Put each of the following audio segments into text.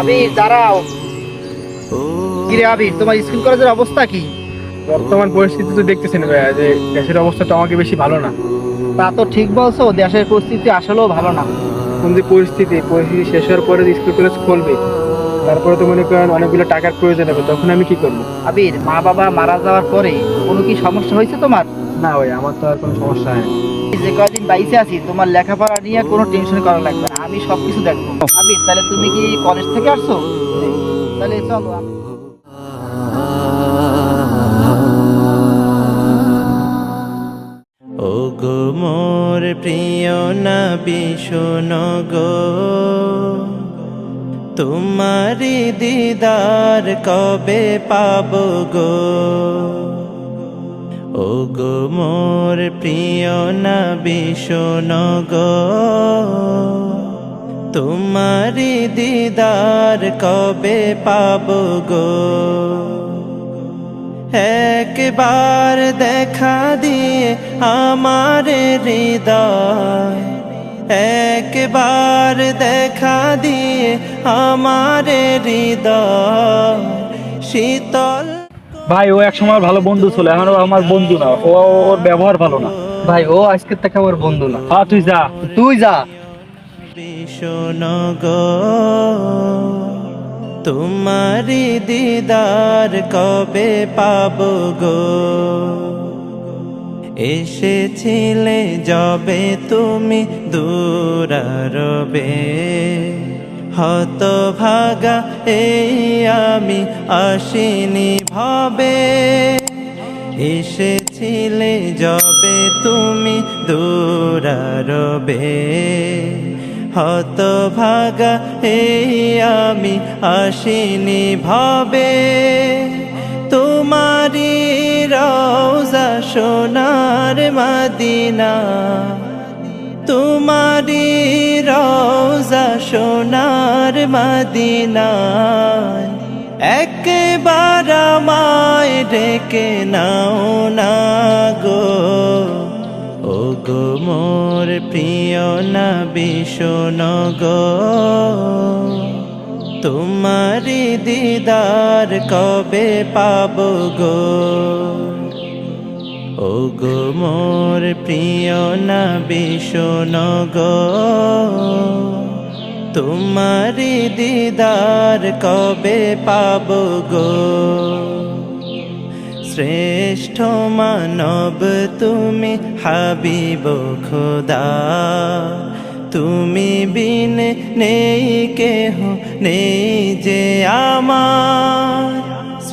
আবির দাঁড়াও। কিরে আবির তোমার স্কুল কলেজের অবস্থা কি? বর্তমান পরিস্থিতি তো দেখতেছেন ভাইয়া যে দেশের অবস্থাটা আমাকে বেশি ভালো না। তা তো ঠিক বলছো দেশের পরিস্থিতি আসলেও ভালো না। এখন যে পরিস্থিতি পরিস্থিতি শেষ হওয়ার পরে স্কুল কলেজ খুলবে তারপরে তো মনে করেন অনেকগুলো টাকার প্রয়োজন হবে তখন আমি কি করব? আবির মা বাবা মারা যাওয়ার পরে কোনো কি সমস্যা হয়েছে তোমার? না ভাই আমার তো আর কোনো সমস্যা হয় যে কদিন বাইসে আছি, তোমার লেখাপড়া নিয়ে কোনো টেনশন করা লাগবে না, আমি সবকিছু দেখব। আবির তাহলে তুমি কি কলেজ থেকে আসছো? তাহলে চলো ও গো মোর প্রিয় নবী, শোনো গো। তোমারি দিদার কবে পাব গো? ও গো মোর প্রিয় শোনো গো। তোমারি দিদার কবে পাব গো? একবার দেখা দিয়ে আমার হৃদয়, একবার দেখা দিয়ে আমার হৃদয়, শীতল ভাই ও এক সময় ভালো বন্ধু ছিল এখন ও আমার বন্ধু না ও ওর ব্যবহার ভালো না। ভাই ও আজকের থেকে আমার বন্ধু না। হ্যাঁ তুই যা। তুই যা। তোমারি দিদার কবে পাব গো? এসেছিলে যবে তুমি দূরারবে। হত ভাগা এই আমি আসিনি ভাবে। এসেছিলে যবে তুমি দূরারবে। হত ভাগা এই আমি আসিনি ভাবে। তোমারি রওজা সোনার মদিনা। তোমারি রওজা সোনার মদিনায় একবার আমায় ডেকে নাও না গো। ও গো মোর প্রিয় নবী, শোনো গো। তোমারি দিদার কবে পাব গো? ও গো মোর প্রিয় না শোনো গো। তোমারি দিদার কবে পাব গো? শ্রেষ্ঠ মানব তুমি হাবিব খোদা। তুমি বিন নেই, কেহ নেই যে আমার।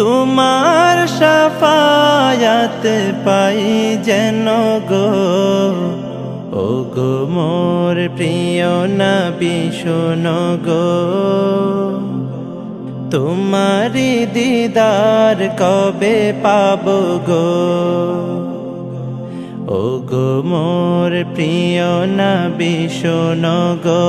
তোমার সাফায়াত পাই যেন গো। ও গো মোর প্রিয় নবী, শোনো গো। তোমারি দিদার কবে পাব গো? ও গো মোর প্রিয় নবী, শোনো গো।